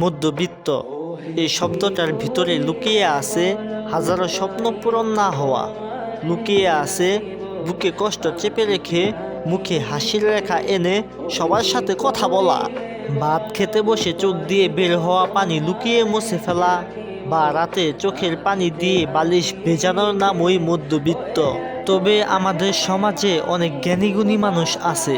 মধ্যবিত্ত। এই শব্দটার ভিতরে লুকিয়ে আছে হাজারো স্বপ্ন পূরণ না হওয়া। লুকিয়ে আছে বুকে কষ্ট চেপে রেখে মুখে হাসির রেখা এনে সবার সাথে কথা বলা। ভাত খেতে বসে চোখ দিয়ে বের হওয়া পানি লুকিয়ে মুছে ফেলা বা রাতে চোখের পানি দিয়ে বালিশ ভেজানোর নাম ওই মধ্যবিত্ত। তবে আমাদের সমাজে অনেক জ্ঞানীগুণী মানুষ আছে।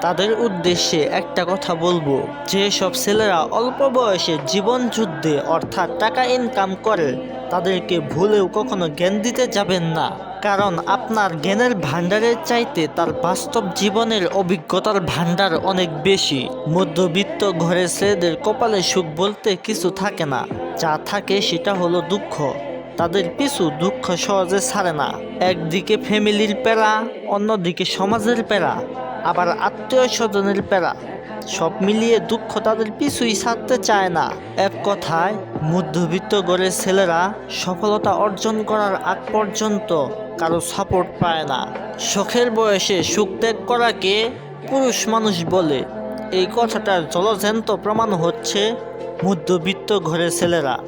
তাদের উদ্দেশ্যে একটা কথা বলব। যে সব ছেলেরা অল্প বয়সে জীবন যুদ্ধে অর্থাৎ টাকা ইনকাম করে, তাদেরকে ভুলেও কখনো জ্ঞান দিতে যাবেন না। কারণ আপনার জ্ঞানের ভান্ডারের চাইতে তার বাস্তব জীবনের অভিজ্ঞতার ভান্ডার অনেক বেশি। মধ্যবিত্ত ঘরের ছেলেদের কপালে সুখ বলতে কিছু থাকে না। যা থাকে সেটা হলো দুঃখ। তাদের পিছু দুঃখ সহজে ছাড়ে না। একদিকে ফ্যামিলির প্যারা, অন্যদিকে সমাজের প্যারা। আবার আত্মীয় স্বজনের প্যারা সব মিলিয়ে দুঃখ তাদের পিছুই ছাড়তে চায় না। এক কথায়, মধ্যবিত্ত গড়ের ছেলেরা সফলতা অর্জন করার আগ পর্যন্ত কারও সাপোর্ট পায় না। শখের বয়সে সুখ ত্যাগ করাকে পুরুষ মানুষ বলে। এই কথাটার জলজ্যান্ত প্রমাণ হচ্ছে মধ্যবিত্ত ঘরের ছেলেরা।